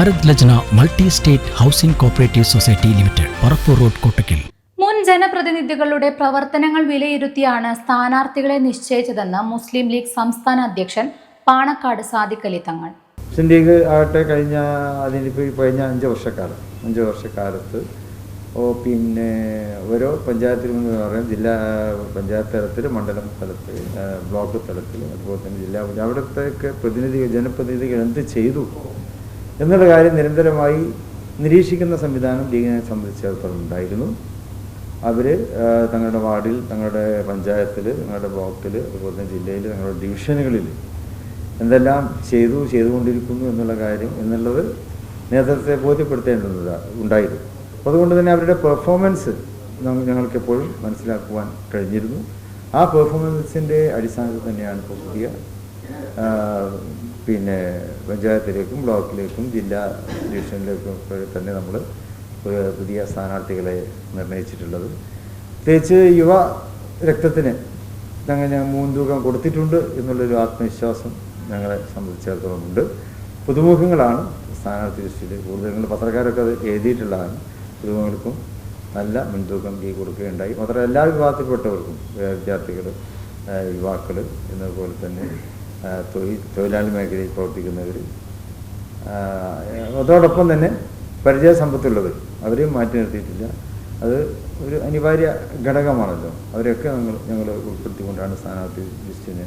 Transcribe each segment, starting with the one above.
Bharat Lajna multi state housing cooperative society limited Parappur road Kottakkal. മുൻ ജനപ്രതിനിധികളുടെ പ്രവർത്തനങ്ങൾ വിലയിരുത്തിയാണ് സ്ഥാനാർത്ഥികളെ നിശ്ചയിച്ചതെന്ന് മുസ്ലിം ലീഗ് സംസ്ഥാന അധ്യക്ഷൻ പാണക്കാട് സാദിഖലി അലി തങ്ങൾ. മുസ്ലിം ലീഗ് ആകട്ടെ കഴിഞ്ഞ അതിനിപ്പോൾ കഴിഞ്ഞ അഞ്ച് വർഷക്കാലം അഞ്ച് വർഷക്കാലത്ത് ഓ പിന്നെ ഓരോ പഞ്ചായത്തിലും എന്ന് പറയാം ജില്ലാ പഞ്ചായത്ത് തലത്തിൽ മണ്ഡലം തലത്തിൽ ബ്ലോക്ക് തലത്തിൽ അതുപോലെ തന്നെ ജില്ലാ പഞ്ചായത്ത് അവിടുത്തെയൊക്കെ പ്രതിനിധികൾ ജനപ്രതിനിധികൾ എന്ത് ചെയ്തു? എന്നുള്ള കാര്യം നിരന്തരമായി നിരീക്ഷിക്കുന്ന സംവിധാനം ലീഗിനെ സംബന്ധിച്ചിടത്തോളം ഉണ്ടായിരുന്നു അവർ തങ്ങളുടെ വാർഡിൽ തങ്ങളുടെ പഞ്ചായത്തിൽ തങ്ങളുടെ ബ്ലോക്കിൽ അതുപോലെ തന്നെ ജില്ലയിൽ തങ്ങളുടെ ഡിവിഷനുകളിൽ എന്തെല്ലാം ചെയ്തു ചെയ്തുകൊണ്ടിരിക്കുന്നു എന്നുള്ള കാര്യം എന്നുള്ളത് നേതൃത്വത്തെ ബോധ്യപ്പെടുത്തേണ്ടത് ഉണ്ടായിരുന്നു. അപ്പോൾ അതുകൊണ്ട് തന്നെ അവരുടെ പെർഫോമൻസ് ഞങ്ങൾക്കെപ്പോഴും മനസ്സിലാക്കുവാൻ കഴിഞ്ഞിരുന്നു. ആ പെർഫോമൻസിന്റെ അടിസ്ഥാനത്തിൽ തന്നെയാണ് ഇപ്പോൾ പുതിയ പിന്നെ പഞ്ചായത്തിലേക്കും ബ്ലോക്കിലേക്കും ജില്ലാ ഡിവിഷനിലേക്കും ഒക്കെ തന്നെ നമ്മൾ പുതിയ സ്ഥാനാർത്ഥികളെ നിർണയിച്ചിട്ടുള്ളത്. പ്രത്യേകിച്ച് യുവ രക്തത്തിന് ഞാൻ മുൻതൂക്കം കൊടുത്തിട്ടുണ്ട് എന്നുള്ളൊരു ആത്മവിശ്വാസം ഞങ്ങളെ സംബന്ധിച്ചിടത്തോളം ഉണ്ട്. പുതുമുഖങ്ങളാണ് സ്ഥാനാർത്ഥി ലിസ്റ്റിൽ കൂടുതൽ പത്രക്കാരൊക്കെ അത് എഴുതിയിട്ടുള്ളതാണ്. പുതുമുഖങ്ങൾക്കും നല്ല മുൻതൂക്കം ഈ കൊടുക്കുകയുണ്ടായി. മാത്രമല്ല എല്ലാ വിഭാഗത്തിൽപ്പെട്ടവർക്കും വിദ്യാർത്ഥികൾ യുവാക്കൾ എന്നതുപോലെ തന്നെ തൊഴിൽ തൊഴിലാളി മേഖലയിൽ പ്രവർത്തിക്കുന്നവർ. അതോടൊപ്പം തന്നെ പരിചയസമ്പത്തുള്ളവർ. അവരെയും മാറ്റി നിർത്തിയിട്ടില്ല. അത് ഒരു അനിവാര്യ ഘടകമാണല്ലോ. അവരെയൊക്കെ ഞങ്ങൾ ഞങ്ങൾ ഉൾപ്പെടുത്തിക്കൊണ്ടാണ് സ്ഥാനാർത്ഥി ലിസ്റ്റിന്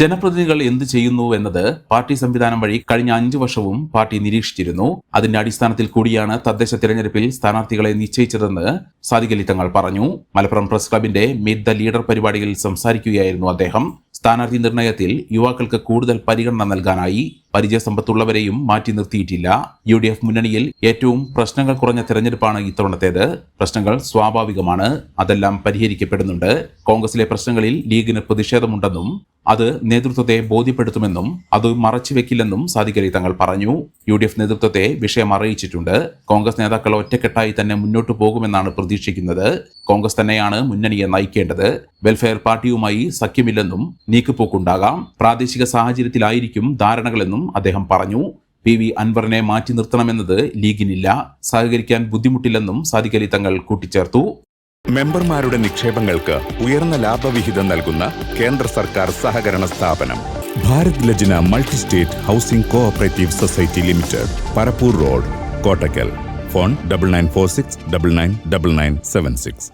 ജനപ്രതിനിധികൾ എന്ത് ചെയ്യുന്നു എന്നത് പാർട്ടി സംവിധാനം വഴി കഴിഞ്ഞ അഞ്ചു വർഷവും പാർട്ടി നിരീക്ഷിച്ചിരുന്നു. അതിന്റെ അടിസ്ഥാനത്തിൽ കൂടിയാണ് തദ്ദേശ തിരഞ്ഞെടുപ്പിൽ സ്ഥാനാർത്ഥികളെ നിശ്ചയിച്ചതെന്ന് സാദിഖലി തങ്ങൾ പറഞ്ഞു. മലപ്പുറം പ്രസ് ക്ലബിന്റെ മീറ്റ് ദ ലീഡർ പരിപാടിയിൽ സംസാരിക്കുകയായിരുന്നു അദ്ദേഹം. സ്ഥാനാർത്ഥി നിർണയത്തിൽ യുവാക്കൾക്ക് കൂടുതൽ പരിഗണന നൽകാനായി പരിചയസമ്പത്തുള്ളവരെയും മാറ്റി നിർത്തിയിട്ടില്ല. യു ഡി എഫ് മുന്നണിയിൽ ഏറ്റവും പ്രശ്നങ്ങൾ കുറഞ്ഞ തെരഞ്ഞെടുപ്പാണ് ഇത്തവണത്തേത്. പ്രശ്നങ്ങൾ സ്വാഭാവികമാണ്. അതെല്ലാം പരിഹരിക്കപ്പെടുന്നുണ്ട്. കോൺഗ്രസിലെ പ്രശ്നങ്ങളിൽ ലീഗിന് പ്രതിഷേധമുണ്ടെന്നും അത് നേതൃത്വത്തെ ബോധ്യപ്പെടുത്തുമെന്നും അത് മറച്ചുവെക്കില്ലെന്നും സാദിഖലി തങ്ങൾ പറഞ്ഞു. യു ഡി എഫ് നേതൃത്വത്തെ വിഷയം അറിയിച്ചിട്ടുണ്ട്. കോൺഗ്രസ് നേതാക്കൾ ഒറ്റക്കെട്ടായി തന്നെ മുന്നോട്ടു പോകുമെന്നാണ് പ്രതീക്ഷിക്കുന്നത്. കോൺഗ്രസ് തന്നെയാണ് മുന്നണിയെ നയിക്കേണ്ടത്. വെൽഫെയർ പാർട്ടിയുമായി സഖ്യമില്ലെന്നും നീക്കുപോക്കുണ്ടാകാം. പ്രാദേശിക സാഹചര്യത്തിലായിരിക്കും ധാരണകളെന്നും അദ്ദേഹം പറഞ്ഞു പി വി അൻവറിനെ മാറ്റി നിർത്തണമെന്നത് ലീഗിനില്ല സഹകരിക്കാൻ ബുദ്ധിമുട്ടില്ലെന്നും സാദിഖലി തങ്ങൾ കൂട്ടിച്ചേർത്തു. മെമ്പർമാരുടെ നിക്ഷേപങ്ങൾക്ക് ഉയർന്ന ലാഭവിഹിതം നൽകുന്ന കേന്ദ്ര സർക്കാർ സഹകരണ സ്ഥാപനം. Bharat Lajna multi state housing cooperative society limited Parappur road Kottakkal. Phone double nine four six double nine double nine seven six.